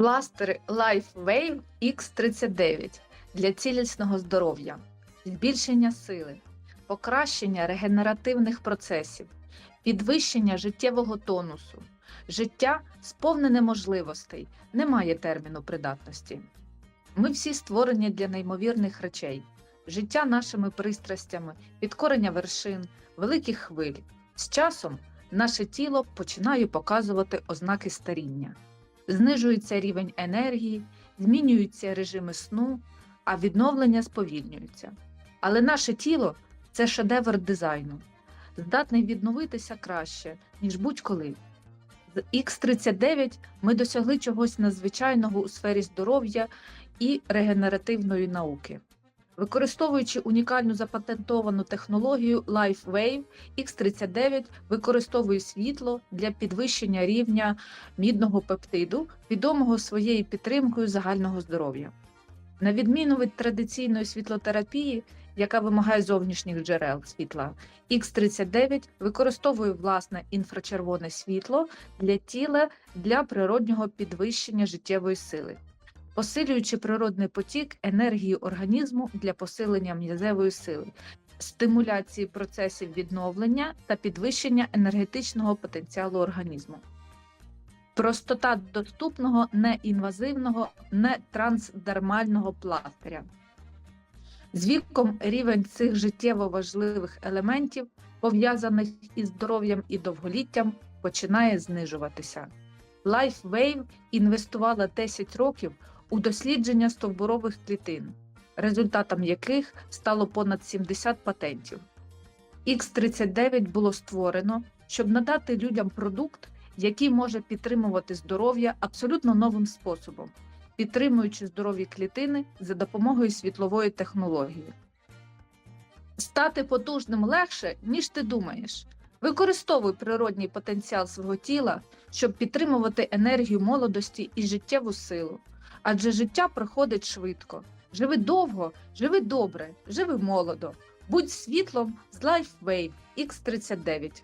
Пластир LifeWave X39 для цілісного здоров'я, збільшення сили, покращення регенеративних процесів, підвищення життєвого тонусу. Життя сповнене можливостей, немає терміну придатності. Ми всі створені для неймовірних речей, життя нашими пристрастями, підкорення вершин, великих хвиль. З часом наше тіло починає показувати ознаки старіння. Знижується рівень енергії, змінюються режими сну, а відновлення сповільнюються. Але наше тіло це шедевр дизайну, здатний відновитися краще, ніж будь-коли. З X39 ми досягли чогось надзвичайного у сфері здоров'я і регенеративної науки. Використовуючи унікальну запатентовану технологію LifeWave, X39 використовує світло для підвищення рівня мідного пептиду, відомого своєю підтримкою загального здоров'я. На відміну від традиційної світлотерапії, яка вимагає зовнішніх джерел світла, X39 використовує власне інфрачервоне світло для тіла для природнього підвищення життєвої сили посилюючи природний потік енергії організму для посилення м'язевої сили, стимуляції процесів відновлення та підвищення енергетичного потенціалу організму. Простота доступного неінвазивного, нетрансдермального пластиря. З віком рівень цих життєво важливих елементів, пов'язаних із здоров'ям і довголіттям, починає знижуватися. LifeWave інвестувала 10 років у дослідження стовбурових клітин, результатом яких стало понад 70 патентів. X39 було створено, щоб надати людям продукт, який може підтримувати здоров'я абсолютно новим способом, підтримуючи здорові клітини за допомогою світлової технології. Стати потужним легше, ніж ти думаєш. Використовуй природній потенціал свого тіла, щоб підтримувати енергію молодості і життєву силу. Адже життя проходить швидко. Живи довго, живи добре, живи молодо. Будь світлом з LifeWave X39.